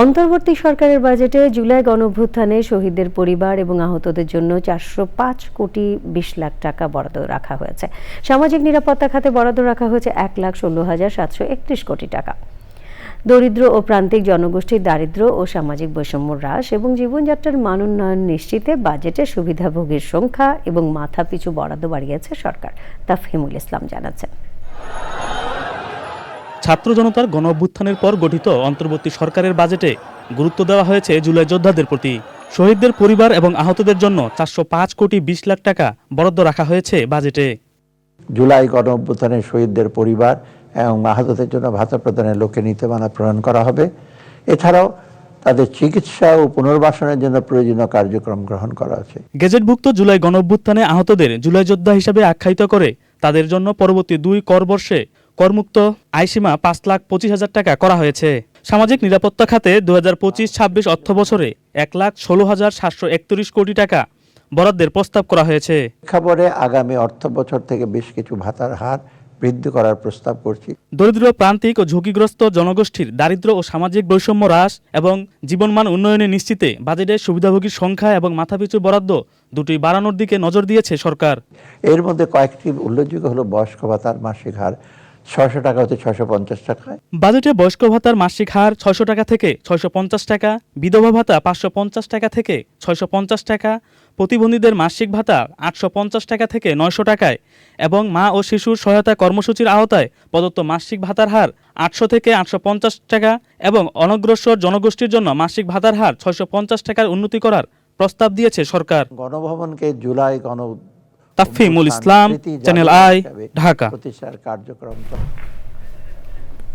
অন্তর্বর্তী সরকারের বাজেটে জুলাই গণভ্যুত্থানে শহীদদের পরিবার এবং আহতদের জন্য চারশো পাঁচ কোটি বিশ লাখ টাকা বরাদ্দ রাখা হয়েছে। সামাজিক নিরাপত্তা খাতে বরাদ্দ রাখা হয়েছে এক লাখ ষোলো হাজার সাতশো একত্রিশ কোটি টাকা। দরিদ্র ও প্রান্তিক জনগোষ্ঠীর দারিদ্র্য ও সামাজিক বৈষম্য হ্রাস এবং জীবনযাত্রার মান উন্নয়ন নিশ্চিতে বাজেটে সুবিধাভোগীর সংখ্যা এবং মাথাপিছু বরাদ্দ বাড়িয়েছে সরকার, তাফহিমুল ইসলাম জানাচ্ছেন। ছাত্র জনতার গণ অভ্যুত্থানের পর গঠিত অন্তর্বর্তী সরকারের বাজেটে গুরুত্ব দেওয়া হয়েছে জুলাই যোদ্ধাদের প্রতি। শহীদদের পরিবার এবং আহতদের জন্য চারশো পাঁচ কোটি বিশ লাখ টাকা বরাদ্দ রাখা হয়েছে বাজেটে। জুলাই গণ অভ্যুত্থানে শহীদদের পরিবার এবং আহতদের জন্য ভাতা প্রদানের লক্ষ্যে নীতিমালা প্রণয়ন করা হবে। এছাড়াও তাদের চিকিৎসা ও পুনর্বাসনের জন্য প্রয়োজনীয় কার্যক্রম গ্রহণ করা আছে গেজেটভুক্ত জুলাই গণ অভ্যুত্থানে আহতদের জুলাই যোদ্ধা হিসাবে আখ্যায়িত করে তাদের জন্য পরবর্তী দুই কর বর্ষে করমুক্ত আয়সীমা পাঁচ লাখ পঁচিশ হাজার টাকা করা হয়েছে। সামাজিক নিরাপত্তা খাতে দু হাজার পঁচিশ ছাব্বিশ অর্থ বছরে এক লাখ ষোলো হাজার সাতশো একত্রিশ কোটি টাকা বরাদ্দের প্রস্তাব করা হয়েছে। খবরে আগামী অর্থ বছর থেকে বেশ কিছু ভাতার হার বৃদ্ধি করার প্রস্তাব করছি। দরিদ্র প্রান্তিক ও ঝুঁকিগ্রস্ত জনগোষ্ঠীর দারিদ্র্য ও সামাজিক বৈষম্য হ্রাস এবং জীবনমান উন্নয়নে নিশ্চিতে বাজেটের সুবিধাভোগীর সংখ্যা এবং মাথাপিছু বরাদ্দ দুটি বাড়ানোর দিকে নজর দিয়েছে সরকার। এর মধ্যে কয়েকটি উল্লেখযোগ্য হলো বয়স্ক ভাতার মাসিক হার ছশো টাকা হতে ছশো পঞ্চাশ বাজেটে বয়স্ক ভাতার মাসিক হার টাকা থেকে ছয়শো পঞ্চাশ টাকা বিধবা ভাতা পাঁচশো পঞ্চাশ টাকা থেকে ছয়শো পঞ্চাশ টাকা প্রতিবন্ধীদের মাসিক ভাতা আটশো পঞ্চাশ টাকা থেকে নয়শো টাকায় এবং মা ও শিশুর সহায়তা কর্মসূচির আওতায় প্রদত্ত মাসিক ভাতার হার আটশো থেকে আটশো পঞ্চাশ টাকা এবং অনগ্রসর জনগোষ্ঠীর জন্য মাসিক ভাতার হার ছয়শো পঞ্চাশ টাকার উন্নতি করার প্রস্তাব দিয়েছে সরকার। গণভবনকে জুলাই গণ তাফহিমুল ইসলাম, চ্যানেল আই, ঢাকা। প্রতিষ্ঠার কার্যক্রম।